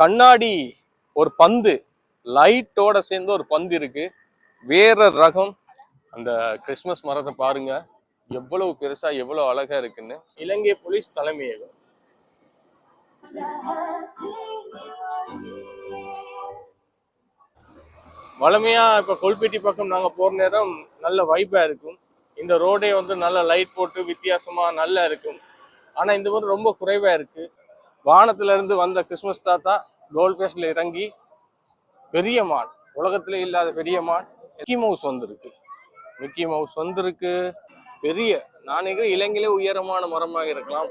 கண்ணாடி ஒரு பந்து லைட்டோட சேர்ந்து ஒரு பந்து இருக்கு. வேற ரகம். அந்த கிறிஸ்மஸ் மரத்தை பாருங்க. எவ்வளவு பெருசா எவ்வளவு அழகா இருக்குன்னு. இலங்கை போலீஸ் தலைமையகம். வளமையா இப்ப கொல்பேட்டி பக்கம் நாங்க போற நேரம் நல்ல வைப்பா இருக்கும். இந்த ரோடே வந்து நல்ல லைட் போட்டு வித்தியாசமா நல்லா இருக்கும். ஆனா இந்த ஊர் ரொம்ப குறைவா இருக்கு. வானத்துல இருந்து வந்த கிறிஸ்மஸ் தாத்தா கோல்ட் பேஸ்ட்ல இறங்கி பெரிய மான் உலகத்துல இல்லாத பெரிய மான் மிக்கி மவுஸ் வந்திருக்கு. மிக்கி மவுஸ் வந்திருக்கு. பெரிய நான் நினைக்கிறேன் இலங்கையிலே உயரமான மரமாக இருக்கலாம்.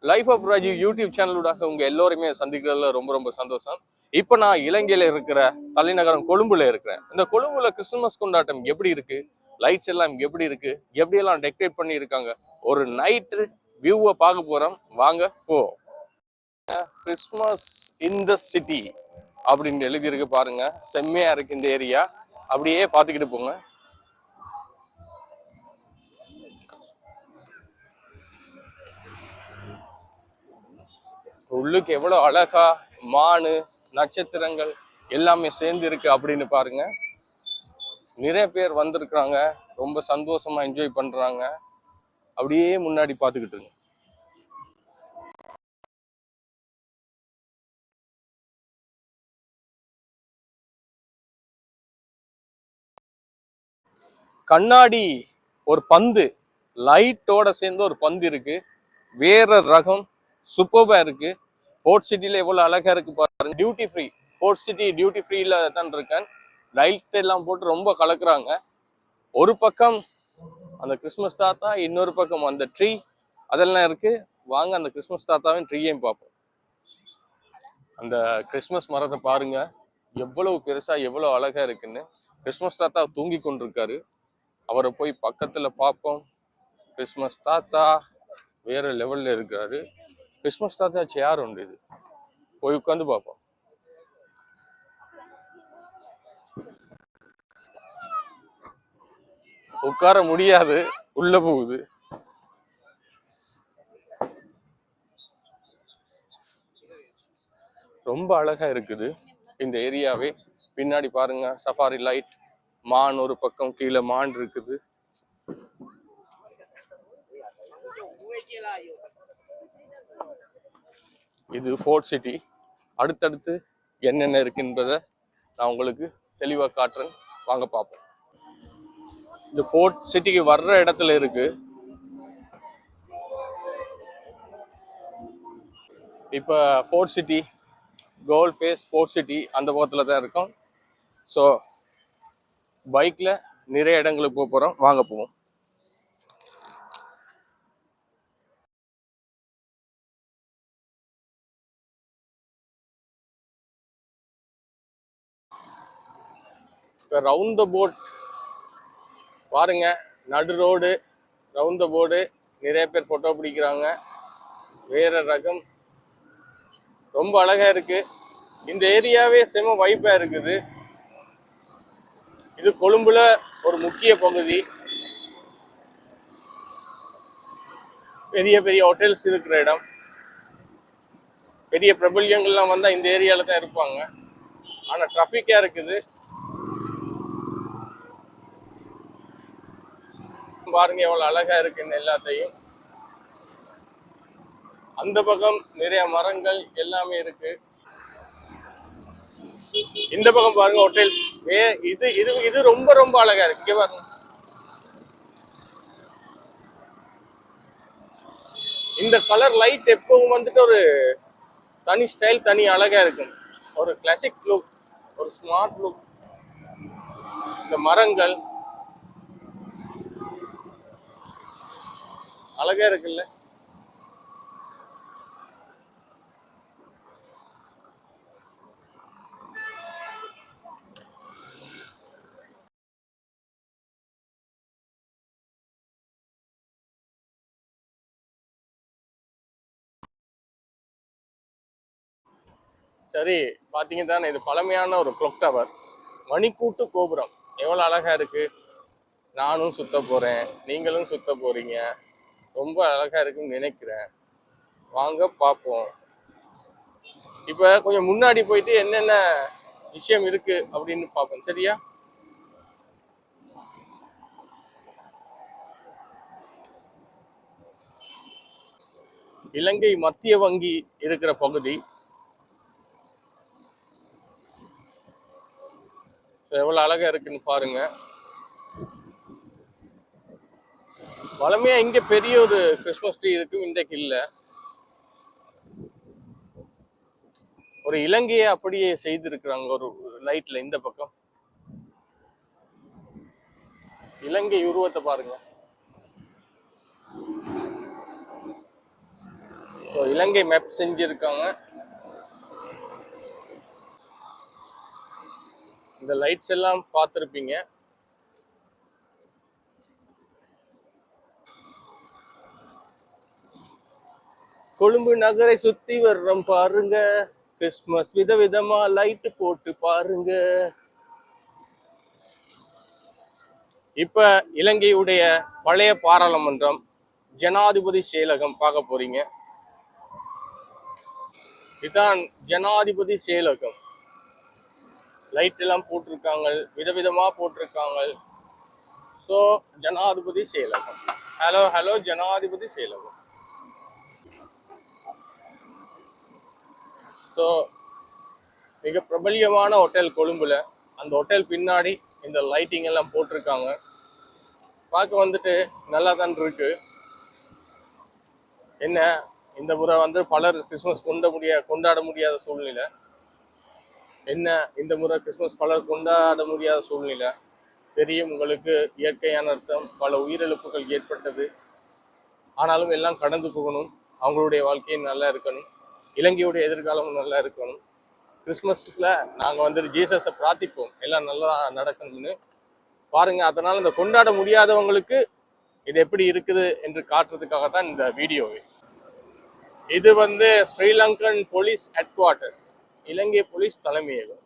லைஃப் ஆஃப் ராஜீவ் யூடியூப் சேனலூடாக உங்க எல்லோருமே சந்திக்கிறதுல ரொம்ப ரொம்ப சந்தோஷம். இப்ப நான் இலங்கையில இருக்கிற தலைநகரம் கொழும்புல இருக்கிறேன். இந்த கொழும்புல கிறிஸ்துமஸ் கொண்டாட்டம் எப்படி இருக்கு? லைட்ஸ் எல்லாம் எப்படி இருக்கு? எப்படி எல்லாம் டெக்கரேட் பண்ணி இருக்காங்க ஒரு நைட்டு வியூவை பார்க்க போறோம். வாங்க போ. கிறிஸ்மஸ் இன் த சிட்டி அப்படின்னு எழுதியிருக்கு பாருங்க. செம்மையா இருக்கு இந்த ஏரியா அப்படியே பார்த்துக்கிட்டு போங்க. உள்ளுக்கு எவ்வளவு அழகா மானு நட்சத்திரங்கள் எல்லாமே சேர்ந்து இருக்கு அப்படின்னு பாருங்க. நிறைய பேர் வந்திருக்கிறாங்க. ரொம்ப சந்தோஷமா என்ஜாய் பண்றாங்க. அப்படியே முன்னாடி பார்த்துக்கிட்டு இருங்க. கண்ணாடி ஒரு பந்து லைட்டோட சேர்ந்து ஒரு பந்து இருக்கு. வேற ரகம் சூப்பர்பா இருக்கு. ஃபோர்ட் சிட்டில எவ்வளவு அழகா இருக்கு பாருங்க. Duty free fort city duty ஃப்ரீல தான் இருக்கேன். லைட் எல்லாம் போட்டு ரொம்ப கலக்குறாங்க. ஒரு பக்கம் அந்த கிறிஸ்மஸ் தாத்தா இன்னொரு பக்கம் அந்த ட்ரீ அதெல்லாம் இருக்கு. வாங்க அந்த கிறிஸ்மஸ் தாத்தாவின் ட்ரீயையும் பார்ப்போம். அந்த கிறிஸ்மஸ் மரத்தை பாருங்க. எவ்வளவு பெருசா எவ்வளவு அழகா இருக்குன்னு. கிறிஸ்மஸ் தாத்தா தூங்கி கொண்டிருக்காரு. அவரை போய் பக்கத்துல பார்ப்போம். கிறிஸ்மஸ் தாத்தா வேற லெவல்ல இருக்காரு கிறிஸ்மஸ் தாத்தா சேர் உண்டு இது. போய் உட்காந்து பார்ப்போம். உட்கார முடியாது உள்ள போகுது. ரொம்ப அழகா இருக்குது இந்த ஏரியாவே. பின்னாடி பாருங்க சஃபாரி லைட் மான் ஒரு பக்கம் கீழே மான் இருக்குது. இது ஃபோர்ட் சிட்டி அடுத்தடுத்து என்னென்ன இருக்குன்றத நான் உங்களுக்கு தெளிவாக காட்டுறேன். வாங்க பார்ப்போம் இந்த ஃபோர்ட் சிட்டிக்கு வர்ற இடத்துல இருக்கு. இப்போ fort city Galle face fort city அந்த பக்கத்தில் தான் இருக்கும். ஸோ பைக்கில் நிறைய இடங்களுக்கு போக போகிறோம் வாங்க போவோம். இப்போ ரவுண்ட் த போட் பாருங்க நடு ரோடு ரவுண்ட் போர்டு நிறைய பேர் ஃபோட்டோ பிடிக்கிறாங்க. வேற ரகம். ரொம்ப அழகா இருக்கு. இந்த ஏரியாவே செம வைப்பா இருக்குது. இது கொழும்புல ஒரு முக்கிய பகுதி. பெரிய பெரிய ஹோட்டல்ஸ் இருக்கிற இடம். பெரிய பிரபல்யங்கள்லாம் வந்தால் இந்த ஏரியாவில் தான் இருப்பாங்க. ஆனால் ட்ராஃபிக்காக இருக்குது. பாருங்க எவ்வளவு அழகா இருக்குன்னு எல்லாத்தையும். அந்த பக்கம் நிறைய மரங்கள் எல்லாமே இருக்கு. இந்த பக்கம் பாருங்க ஹோட்டல்ஸ் ஏ இது இது இது ரொம்ப ரொம்ப அழகா இருக்கு. இங்க பாருங்க. இந்த கலர் லைட் எப்பவும் வந்துட்டு ஒரு தனி ஸ்டைல் தனி அழகா இருக்கும். ஒரு கிளாசிக் லுக் ஒரு ஸ்மார்ட் லுக் இந்த மரங்கள் அழகா இருக்குல்ல? சரி பாத்தீங்க தானே இது பழமையான ஒரு clock டவர் மணிக்கூட்டு கோபுரம். எவ்வளவு அழகா இருக்கு. நானும் சுத்த போறேன். நீங்களும் சுத்த போறீங்க. ரொம்ப அழகா இருக்குன்னு நினைக்கிறேன். வாங்க பார்ப்போம். இப்ப கொஞ்சம் முன்னாடி போயிட்டு என்னென்ன விஷயம் இருக்கு அப்படின்னு பார்ப்போம். சரியா? இலங்கை மத்திய வங்கி இருக்கிற பகுதி. So, எவ்வளவு அழகா இருக்குன்னு பாருங்க. வளமையா இங்க பெரிய ஒரு கிறிஸ்மஸ் ட்ரீ இருக்கும் இன்றைக்கு இல்ல. ஒரு இலங்கையை அப்படியே செய்திருக்கிறாங்க ஒரு லைட்ல இந்த பக்கம். இலங்கை உருவத்தை பாருங்க. ஸோ இலங்கை மேப் செஞ்சிருக்காங்க. இந்த லைட்ஸ் எல்லாம் பார்த்துருப்பீங்க. கொழும்பு நகரை சுத்தி வர்றோம் பாருங்க. கிறிஸ்மஸ் விதவிதமா லைட் போட்டு பாருங்க. இப்ப இலங்கையுடைய பழைய பாராளுமன்றம் ஜனாதிபதி செயலகம் பார்க்க போறீங்க. இதான் ஜனாதிபதி செயலகம். லைட் எல்லாம் போட்டிருக்காங்க விதவிதமா போட்டிருக்காங்க. ஸோ ஜனாதிபதி செயலகம். ஹலோ ஹலோ ஜனாதிபதி செயலகம். ஸோ மிக பிரபல்யமான ஹோட்டல் கொழும்புல அந்த ஹோட்டல் பின்னாடி இந்த லைட்டிங் எல்லாம் போட்டிருக்காங்க. பார்க்க வந்துட்டு நல்லா தான் இருக்கு. என்ன இந்த முறை வந்து பலர் கிறிஸ்மஸ் கொண்ட முடிய கொண்டாட முடியாத சூழ்நிலை. என்ன இந்த முறை கிறிஸ்மஸ் பலர் கொண்டாட முடியாத சூழ்நிலை. தெரியும் உங்களுக்கு இயற்கையான அர்த்தம் பல உயிரிழப்புகள் ஏற்பட்டது. ஆனாலும் எல்லாம் கடந்து போகணும். அவங்களுடைய வாழ்க்கையும் நல்லா இருக்கணும். இலங்கையுடைய எதிர்காலமும் நல்லா இருக்கணும். கிறிஸ்மஸ்ல நாங்கள் வந்து ஜீசஸை பிரார்த்திப்போம். எல்லாம் நல்லா நடக்கணும்னு. பாருங்க அதனால இந்த கொண்டாட முடியாதவங்களுக்கு இது எப்படி இருக்குது என்று காட்டுறதுக்காக தான் இந்த வீடியோவே இது வந்து Sri Lankan police headquarters Ilangai police தலைமையகம்.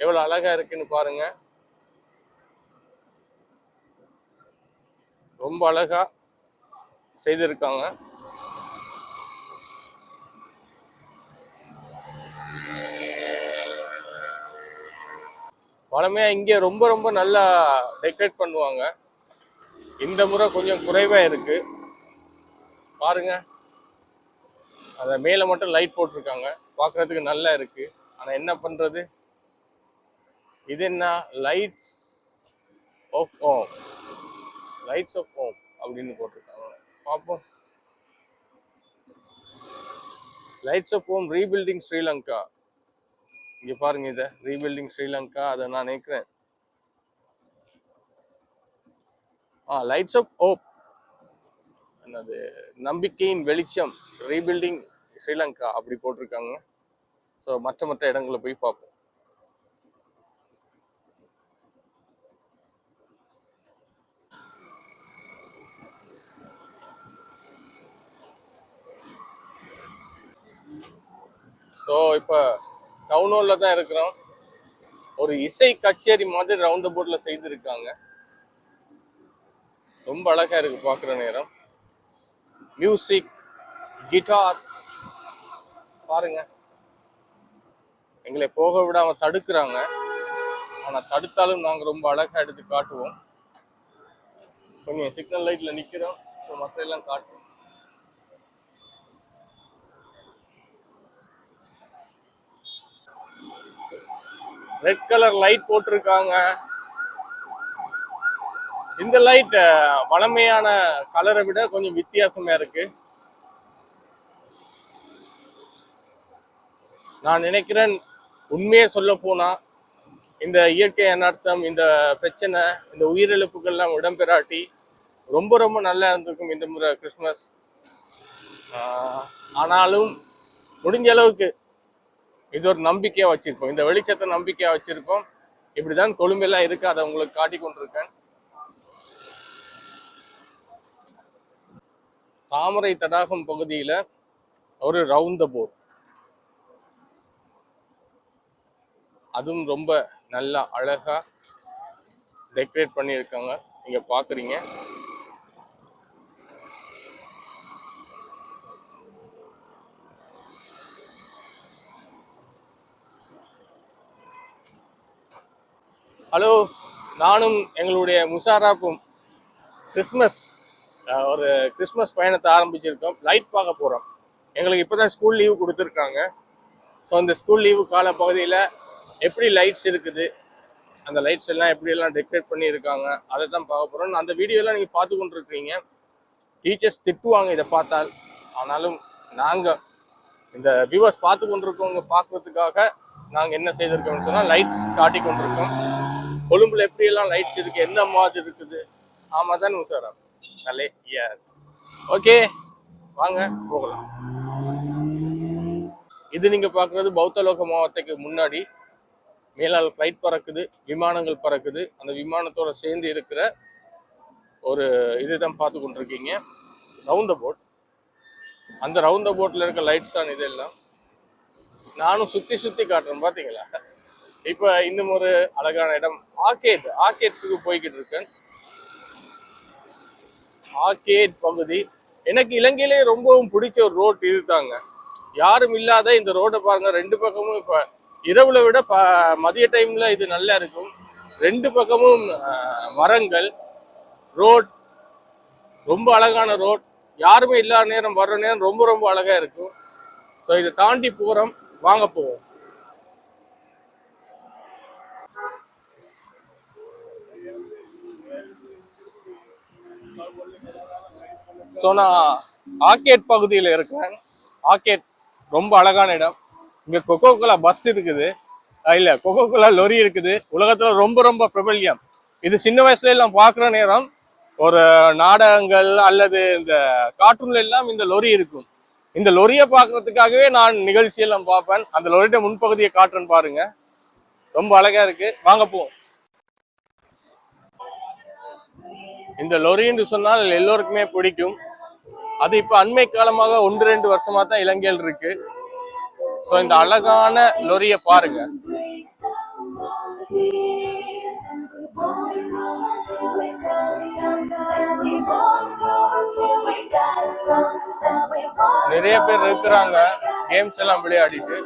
எவ்வளோ அழகா இருக்குன்னு பாருங்க. ரொம்ப அழகா செய்திருக்காங்க. வளமையாக இங்கே ரொம்ப ரொம்ப நல்லா டெக்கரேட் பண்ணுவாங்க. இந்த முறை கொஞ்சம் குறைவாக இருக்குது பாருங்க. அதை மேலே மட்டும் லைட் போட்டிருக்காங்க. பார்க்குறதுக்கு நல்லா இருக்குது ஆனால் என்ன பண்ணுறது இது என்ன? Lights of home lights of home அப்படின்னு போட்டிருக்காங்க. பார்ப்போம் lights of home rebuilding Sri Lanka இங்க பாருங்க இத ரீபில்டிங் ஸ்ரீலங்கா அதை நான் நினைக்கிறேன். ஆ லைட்ஸ் ஆஃப் ஹோப் என்னது? நம்பிக்கையின் வெளிச்சம் ரீபில்டிங் ஸ்ரீலங்கா அப்படி போட்டிருக்காங்க. ஸோ மற்ற மற்ற இடங்களை போய் பார்ப்போம். ஸோ இப்போ டவுன் ஹாலில் தான் இருக்கிறோம். ஒரு இசை கச்சேரி மாதிரி ரவுண்ட் போர்டில் செய்திருக்காங்க. ரொம்ப அழகாக இருக்கு பார்க்குற நேரம். மியூசிக் கிட்டார் பாருங்க. எங்களை போக விடாம தடுக்கிறாங்க. ஆனால் தடுத்தாலும் நாங்கள் ரொம்ப அழகாக எடுத்து காட்டுவோம். கொஞ்சம் சிக்னல் லைட்டில் நிற்கிறோம் ஸோ மற்ற எல்லாம் காட்டுவோம். ரெட் கலர் லைட் போட்டிருக்காங்க. இந்த லைட் வளமையான கலரை விட கொஞ்சம் வித்தியாசமா இருக்கு. நான் நினைக்கிறேன் உண்மையை சொல்ல போனா இந்த இயற்கை அனர்த்தம் இந்த பிரச்சனை இந்த உயிரிழப்புகள்லாம் இடம்பெறாட்டி ரொம்ப ரொம்ப நல்லா இருந்திருக்கும் இந்த முறை கிறிஸ்மஸ் ஆனாலும் முடிஞ்ச அளவுக்கு இது ஒரு நம்பிக்கையா வச்சிருக்கோம். இந்த வெளிச்சத்தை நம்பிக்கையா வச்சிருக்கோம். இப்படிதான் கொழும்பெல்லாம் இருக்கு. அதை உங்களுக்கு காட்டி கொண்டிருக்கேன். தாமரை தடாகம் பகுதியில ஒரு ரவுந்த போர். அதுவும் ரொம்ப நல்லா அழகா டெக்கரேட் பண்ணியிருக்காங்க. நீங்க பாக்குறீங்க. ஹலோ நானும் எங்களுடைய முஷாராப்பும் கிறிஸ்மஸ் ஒரு கிறிஸ்மஸ் பயணத்தை ஆரம்பிச்சிருக்கோம். லைட் பார்க்க போகிறோம் எங்களுக்கு இப்போ தான் ஸ்கூல் லீவு கொடுத்துருக்காங்க. ஸோ இந்த ஸ்கூல் லீவு கால பகுதியில் எப்படி லைட்ஸ் இருக்குது அந்த லைட்ஸ் எல்லாம் எப்படியெல்லாம் டெக்கரேட் பண்ணியிருக்காங்க அதை தான் பார்க்க போகிறோம் அந்த வீடியோலாம் நீங்கள் பார்த்து கொண்டு டீச்சர்ஸ் திட்டுவாங்க இதை பார்த்தால். ஆனாலும் நாங்கள் இந்த வியூவர்ஸ் பார்த்து கொண்டிருக்கவங்க பார்க்குறதுக்காக நாங்கள் என்ன செய்திருக்கோம்னு சொன்னால் லைட்ஸ் காட்டி கொண்டிருக்கோம். கொழும்புல எப்படியெல்லாம் லைட்ஸ் இருக்கு எந்த மாதிரி இருக்குது? ஆமாம் தானே சார் நல்லே எஸ் ஓகே வாங்க போகலாம். இது நீங்க பார்க்குறது பௌத்தலோக மாவட்டத்துக்கு முன்னாடி. மேலால் ஃப்ளைட் பறக்குது விமானங்கள் பறக்குது. அந்த விமானத்தோட சேர்ந்து இருக்கிற ஒரு இதுதான் பார்த்து கொண்டிருக்கீங்க. ரவுண்ட் போட் அந்த ரவுந்த போட்டில் இருக்க லைட்ஸ் தான் இதெல்லாம் நானும் சுற்றி சுற்றி காட்டுறேன் பார்த்தீங்களா இப்போ இன்னும் ஒரு அழகான இடம். ஆர்கேட் ஆர்கேட்டுக்கு போய்கிட்டு இருக்கேன். ஆர்கேட் பகுதி. எனக்கு இலங்கையிலே ரொம்பவும் பிடிச்ச ஒரு ரோட் இதுதாங்க. யாரும் இல்லாத இந்த ரோட்டை பாருங்க. ரெண்டு பக்கமும் இப்போ இரவுல விட ப மதிய டைம்ல இது நல்லா இருக்கும். ரெண்டு பக்கமும் மரங்கள். ரோட் ரொம்ப அழகான ரோட் யாருமே இல்லாத நேரம் வர்ற நேரம் ரொம்ப ரொம்ப அழகா இருக்கும். ஸோ இதை தாண்டி போகிறோம் வாங்க போவோம். ஸோ நான் ஆர்கேட் பகுதியில் இருக்கிறேன் ஆர்கேட் ரொம்ப அழகான இடம். இங்கே கொக்கோ கோலா பஸ் இருக்குது இல்லை கொக்கோ கோலா லொரி இருக்குது. உலகத்தில் ரொம்ப ரொம்ப பிரபல்யம். இது சின்ன வயசுல எல்லாம் பார்க்குற நேரம். ஒரு நாடகங்கள் அல்லது இந்த கார்ட்டூன்ல எல்லாம் இந்த லொரி இருக்கும். இந்த லொரியை பார்க்கறதுக்காகவே நான் நிகழ்ச்சி எல்லாம் பார்ப்பேன். அந்த லொரியோட முன்பகுதியை காட்டுறேன்னு பாருங்க. ரொம்ப அழகா இருக்கு. வாங்க போவோம். இந்த லொரின்னு சொன்னால் எல்லோருக்குமே பிடிக்கும். அது இப்ப அண்மை காலமாக ஒன்று ரெண்டு வருஷமா தான் இலங்கையில் இருக்கு. சோ இந்த அழகான லொரிய பாருங்க. நிறைய பேர் இருக்கிறாங்க. கேம்ஸ் எல்லாம் விளையாடிட்டு.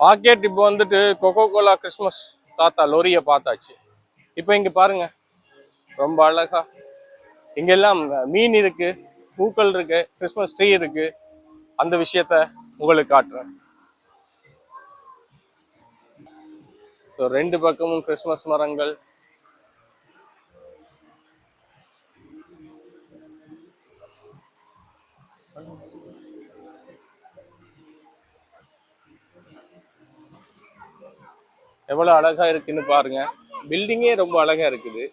பாக்கெட் இப்போ வந்துட்டு கொக்கோ கோலா கிறிஸ்மஸ் தாத்தா லொரியை பார்த்தாச்சு. இப்போ இங்கே பாருங்க. ரொம்ப அழகா. இங்கெல்லாம் மீன் இருக்கு பூக்கள் இருக்கு கிறிஸ்மஸ் ட்ரீ இருக்கு. அந்த விஷயத்த உங்களுக்கு காட்டுறேன். ஸோ ரெண்டு பக்கமும் கிறிஸ்மஸ் மரங்கள். எவ்வளவு அழகா இருக்குன்னு பாருங்க. பில்டிங்கே ரொம்ப அழகா இருக்குது.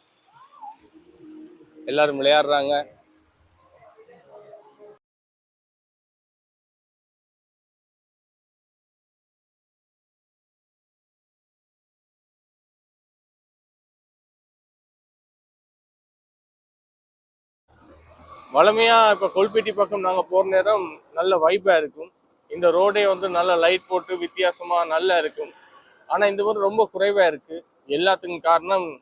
எல்லாரும் விளையாடுறாங்க. வளமையாக இப்ப கொல்பேட்டி பக்கம் நாங்க போற நேரம் நல்ல வைப்பா இருக்கும். இந்த ரோடே வந்து நல்ல லைட் போட்டு வித்தியாசமா நல்லா இருக்கும். ஆனா இந்த ஊர் ரொம்ப குறைவா இருக்கு. எல்லாத்துக்கும் காரணம்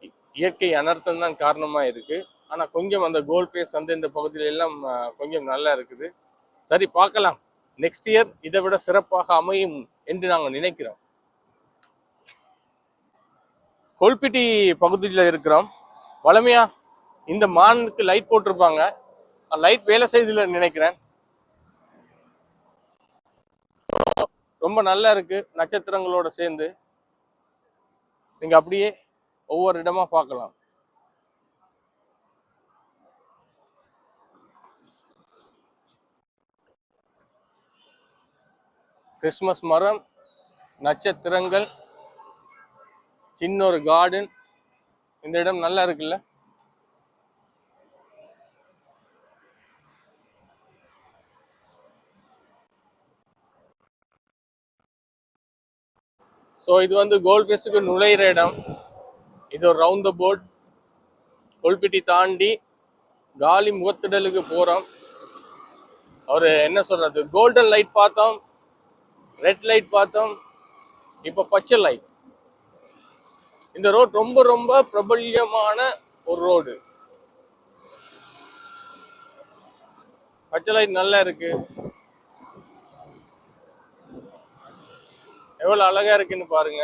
இ- இயற்கை அனர்த்தம் தான் காரணமா இருக்கு. ஆனா கொஞ்சம் அந்த கோல் ஃபேஸ் வந்து இந்த பகுதியில எல்லாம் கொஞ்சம் நல்லா இருக்குது. சரி பார்க்கலாம். நெக்ஸ்ட் இயர் இதை விட சிறப்பாக அமையும் என்று நாங்கள் நினைக்கிறோம். கொல்பிட்டி பகுதியில் இருக்கிறோம். வளமையா இந்த மானுக்கு லைட் போட்டிருப்பாங்க. லைட் வேலை செய்தில நினைக்கிறேன். ரொம்ப நல்லா இருக்கு நட்சத்திரங்களோட சேர்ந்து. நீங்க அப்படியே ஒவ்வொரு இடமா பார்க்கலாம். கிறிஸ்மஸ் மரம் நட்சத்திரங்கள் சின்ன ஒரு கார்டன் இந்த இடம் நல்லா இருக்குல்ல? ஸோ இது வந்து கோல்ட் பேஸுக்கு நுழையிற இடம். இது ஒரு ரவுண்ட் த போர்ட் கொல்பிட்டி தாண்டி காலி முகத்திடலுக்கு போகிறோம் அவர் என்ன சொல்கிறது கோல்டன் லைட் பார்த்தோம். ரெட் லைட் பார்த்தோம். இப்போ பச்சை லைட் இந்த ரோட் ரொம்ப ரொம்ப பிரபல்யமான ஒரு ரோடு பச்சை லைட் நல்லா இருக்கு. எவ்வளவு அழகா இருக்குன்னு பாருங்க.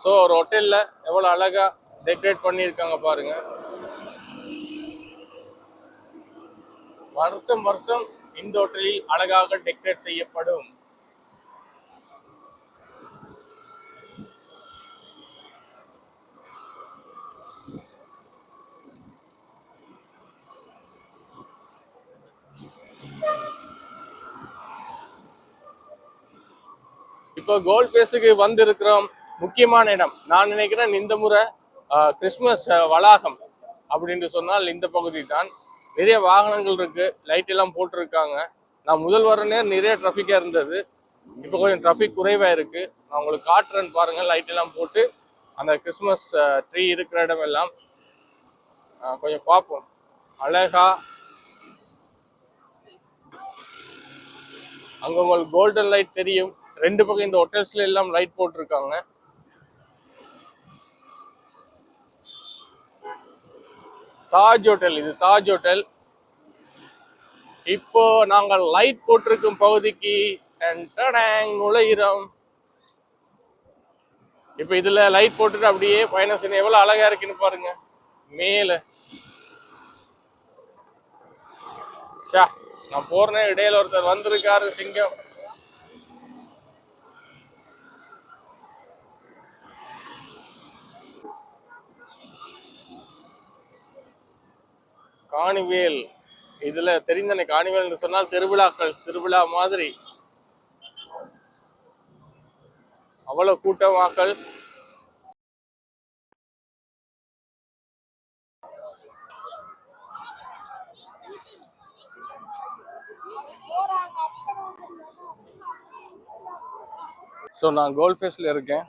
ஸோ ஒரு ஹோட்டல்ல எவ்வளோ அழகா டெக்கரேட் பண்ணியிருக்காங்க பாருங்க. வருஷம் வருஷம் இந்த ஹோட்டலில் அழகாக டெக்கரேட் செய்யப்படும். இப்போ கோல்ட் பேஸுக்கு வந்திருக்கிற முக்கியமான இடம். நான் நினைக்கிறேன் இந்த முறை கிறிஸ்மஸ் வளாகம் அப்படின்னு சொன்னால் இந்த பகுதி தான் நிறைய வாகனங்கள் இருக்கு லைட் எல்லாம் போட்டிருக்காங்க. நான் முதல் வர நேரம் நிறைய டிராஃபிக்கா இருந்தது. இப்போ கொஞ்சம் டிராஃபிக் குறைவா இருக்கு. நான் உங்களுக்கு காட்டுறேன்னு பாருங்க லைட் எல்லாம் போட்டு அந்த கிறிஸ்மஸ் ட்ரீ இருக்கிற இடம் எல்லாம். கொஞ்சம் பார்ப்போம். அழகா. அங்க உங்களுக்கு கோல்டன் லைட் தெரியும். ரெண்டு பக்கம் இந்த ஹோட்டல்ஸ்ல எல்லாம் லைட் போட்டிருக்காங்க. தாஜ் ஹோட்டல் இது தாஜ் ஹோட்டல் இப்போ நாங்கள் லைட் போட்டிருக்கும் பகுதிக்கு நுழைகிறோம் இப்போ இதுல லைட் போட்டுட்டு அப்படியே பயணம் செய்யணும். எவ்வளவு அழகா இருக்குன்னு பாருங்க. மேல. ஷா நான் போறேன் இடையில ஒருத்தர் வந்திருக்காரு சிங்கம். காணிவேல். இதுல தெரிந்தனை காணிவேல் என்று சொன்னால் திருவிழாக்கள் திருவிழா மாதிரி. அவ்வளவு கூட்டமாக்கள். ஸோ நான் கோல்ட் ஃபேஸ்ல இருக்கேன்.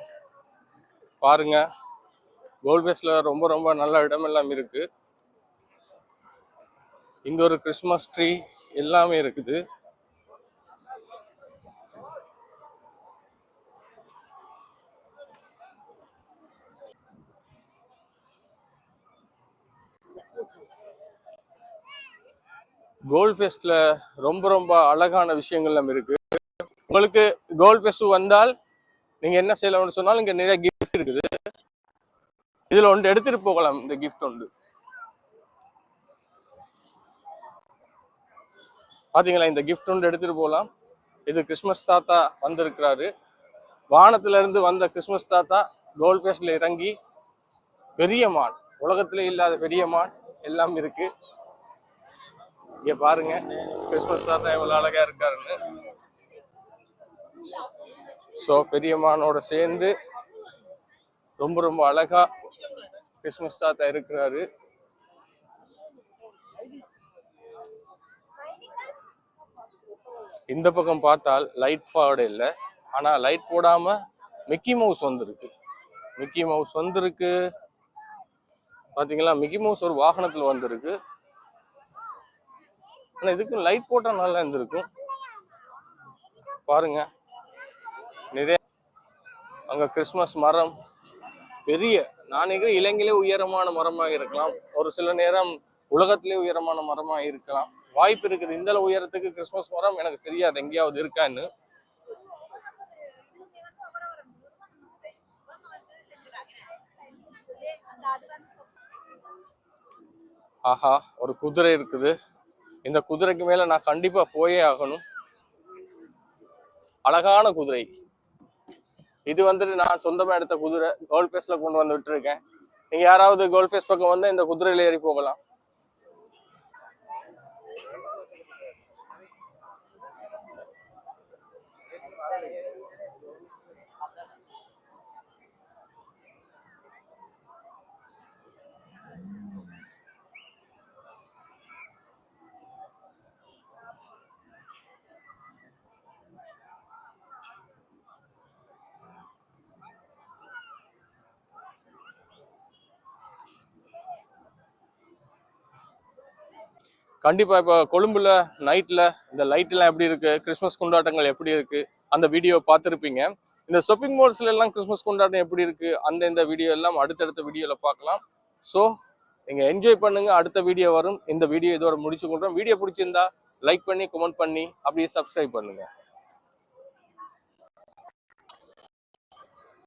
பாருங்க. கோல்ட் ஃபேஸ்ல ரொம்ப ரொம்ப நல்ல இடமெல்லாம் இருக்கு. இங்க ஒரு கிறிஸ்மஸ் ட்ரீ எல்லாமே இருக்குது. கோல்ட் ஃபெஸ்ட்ல ரொம்ப ரொம்ப அழகான விஷயங்கள் நம்ம இருக்கு. உங்களுக்கு கோல்ட் ஃபெஸ்ட் வந்தால் நீங்க என்ன செய்யலாம்னு சொன்னாலும் இங்க நிறைய கிஃப்ட் இருக்குது. இதுல ஒன்று எடுத்துட்டு போகலாம். இந்த கிஃப்ட் ஒன்று. பாத்தீங்களா இந்த கிஃப்ட் ஒன்று எடுத்துட்டு போகலாம் இது கிறிஸ்மஸ் தாத்தா வந்திருக்கிறாரு. வானத்துல இருந்து வந்த கிறிஸ்மஸ் தாத்தா கோல்ட் பேஸ்டில் இறங்கி பெரிய மான். உலகத்துல இல்லாத பெரிய மான் எல்லாம் இருக்கு. இங்க பாருங்க கிறிஸ்மஸ் தாத்தா எவ்வளவு அழகா இருக்காருன்னு. ஸோ பெரிய மானோட சேர்ந்து ரொம்ப ரொம்ப அழகா கிறிஸ்மஸ் தாத்தா இருக்கிறாரு. இந்த பக்கம் பார்த்தால் லைட் பாடு இல்லை. ஆனா லைட் போடாம மிக்கி மவுஸ் வந்திருக்கு. மிக்கி மவுஸ் வந்திருக்கு. பார்த்தீங்களா மிக்கி மவுஸ் ஒரு வாகனத்துல வந்திருக்கு. ஆனா இதுக்கு லைட் போட்டா நல்லா இருந்திருக்கும். பாருங்க. நிறைய அங்க கிறிஸ்மஸ் மரம். பெரிய நான் நினைக்கிறேன் இலங்கையிலே உயரமான மரமாக இருக்கலாம். ஒரு சில நேரம் உலகத்திலே உயரமான மரமாக இருக்கலாம். வாய்ப்பு இருக்குது. இந்த உயரத்துக்கு கிறிஸ்மஸ் மரம் எனக்கு தெரியாது. எங்கேயாவது இருக்கான்னு. ஆஹா ஒரு குதிரை இருக்குது. இந்த குதிரைக்கு மேல நான் கண்டிப்பா போயே ஆகணும். அழகான குதிரை. இது வந்துட்டு நான் சொந்தமா எடுத்த குதிரை. கோல்ட் ஃபேஸ்ல கொண்டு வந்து விட்டுருக்கேன். நீங்க யாராவது கோல்ட் ஃபேஸ் பக்கம் வந்து இந்த குதிரையில ஏறி போகலாம். கண்டிப்பாக இப்போ கொழும்புல நைட்டில் இந்த லைட் எல்லாம் எப்படி இருக்குது கிறிஸ்மஸ் கொண்டாட்டங்கள் எப்படி இருக்கு? அந்த வீடியோ பார்த்துருப்பீங்க. இந்த ஷாப்பிங் மால்ஸ்ல எல்லாம் கிறிஸ்மஸ் கொண்டாட்டம் எப்படி இருக்கு? அந்த இந்த வீடியோ எல்லாம் அடுத்தடுத்த வீடியோவில் பார்க்கலாம். ஸோ நீங்கள் என்ஜாய் பண்ணுங்க. அடுத்த வீடியோ வரும். இந்த வீடியோ இதோட முடிச்சு கொள்றோம். வீடியோ பிடிச்சிருந்தா லைக் பண்ணி கமெண்ட் பண்ணி அப்படியே சப்ஸ்கிரைப் பண்ணுங்க.